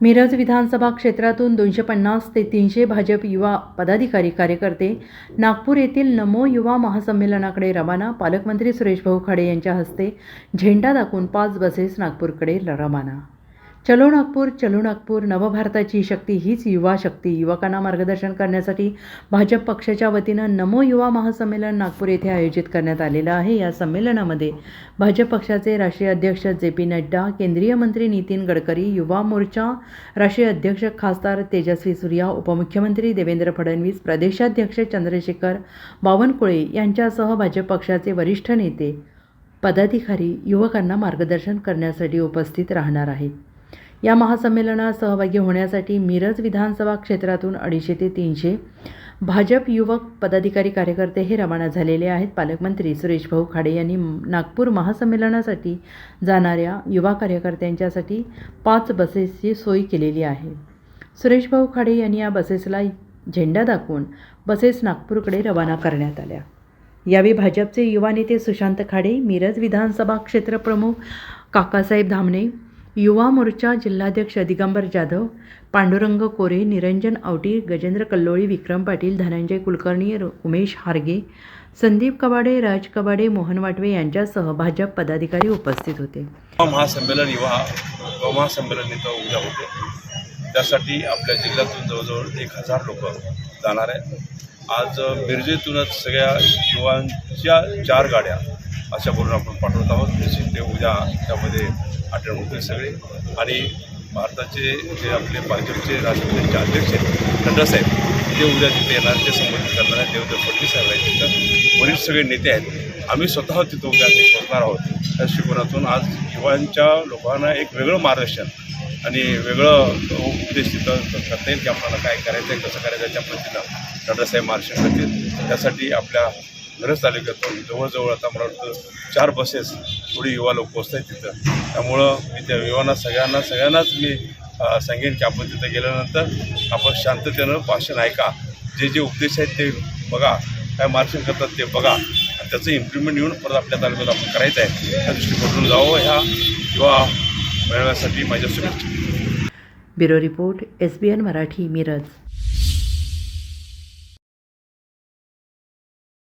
मिरज विधानसभा क्षेत्रातून दोनशे पन्नास ते तीनशे भाजप युवा पदाधिकारी कार्यकर्ते नागपूर येथील नमो युवा महासंमेलनाकडे रवाना पालकमंत्री सुरेश भाऊ खाडे यांच्या हस्ते झेंडा दाखवून पाच बसेस नागपूरकडे रवाना. चलो नागपूर चलो नागपूर. नवभारताची शक्ती हीच युवा शक्ती. युवकांना मार्गदर्शन करण्यासाठी भाजप पक्षाच्या वतीनं नमो युवा महासंमेलन नागपूर येथे आयोजित करण्यात आलेलं आहे. या संमेलनामध्ये भाजप पक्षाचे राष्ट्रीय अध्यक्ष जे पी नड्डा केंद्रीय मंत्री नितीन गडकरी युवा मोर्चा राष्ट्रीय अध्यक्ष खासदार तेजस्वी सूर्या उपमुख्यमंत्री देवेंद्र फडणवीस प्रदेशाध्यक्ष चंद्रशेखर बावनकुळे यांच्यासह भाजप पक्षाचे वरिष्ठ नेते पदाधिकारी युवकांना मार्गदर्शन करण्यासाठी उपस्थित राहणार आहेत. या महासंमेलनात सहभागी होण्यासाठी मिरज विधानसभा क्षेत्रातून अडीचशे ते तीनशे भाजप युवक पदाधिकारी कार्यकर्ते हे रवाना झालेले आहेत. पालकमंत्री सुरेश भाऊ खाडे यांनी नागपूर महासंमेलनासाठी जाणाऱ्या युवा कार्यकर्त्यांच्यासाठी पाच बसेसची सोय केलेली आहे. सुरेश भाऊ खाडे यांनी या बसेसला झेंडा दाखवून बसेस नागपूरकडे रवाना करण्यात आल्या. यावेळी भाजपचे युवा नेते सुशांत खाडे मिरज विधानसभा क्षेत्र प्रमुख काकासाहेब धामणे युवा मोर्चा जिल्हाध्यक्ष दिगंबर जाधव पांडुरंग कोरे निरंजन आवटी गजेंद्र कल्लोळी विक्रम पाटील धनंजय कुलकर्णी र- उमेश हार्गे संदीप कबाडे राज कबाडे मोहन वाटवे यांच्यासह भाजप पदाधिकारी उपस्थित होते. महासंमेलन युवा महासंमेलन इथं उद्या होते. त्यासाठी आपल्या जिल्ह्यातून जवळजवळ एक हजार लोक जाणार आहे आज मिरजेतूनच सगळ्या युवांच्या चार गाड्या अशा करून आपण पाठवत आहोत. निश्चित ते उद्या त्यामध्ये अटेंड होते सगळे. आणि भारताचे जे आपले भाजपचे राष्ट्रपतीचे अध्यक्ष आहेत नड्डा साहेब ते उद्या तिथे येणार ते संबोधित करणार आहेत. देवेंद्र फडणवीस साहेब आहेत तिथं. वरील सगळे नेते आहेत. आम्ही स्वतः तिथं उद्या ते पोहोचणार आहोत. त्या शिबिरातून आज युवांच्या लोकांना एक वेगळं मार्गदर्शन आणि वेगळं उपदेश तिथं करता येईल की आपल्याला काय करायचं आहे कसं करायचं आहे त्या पद्धतीनं नड्डासाहेब मार्गदर्शन करतील. त्यासाठी आपल्या मिरज तालुक्यातून जवळजवळ आता मला वाटतं चार बसेस थोडी युवा लोक पोचत आहेत तिथं. त्यामुळं मी त्या युवांना सगळ्यांना सगळ्यांनाच मी सांगेन की आपण तिथं गेल्यानंतर आपण शांततेनं भाषण ऐका. जे जे उपदेश आहेत ते बघा काय मार्गदर्शन करतात ते बघा. आणि त्याचं इम्प्लिमेंट येऊन परत आपल्या तालुक्यात आपण करायचं आहे. त्या दृष्टीकोनातून जावं ह्या युवा मेळाव्यासाठी माझ्या शुभेच्छा. Bureau report S B N Marathi Miraj.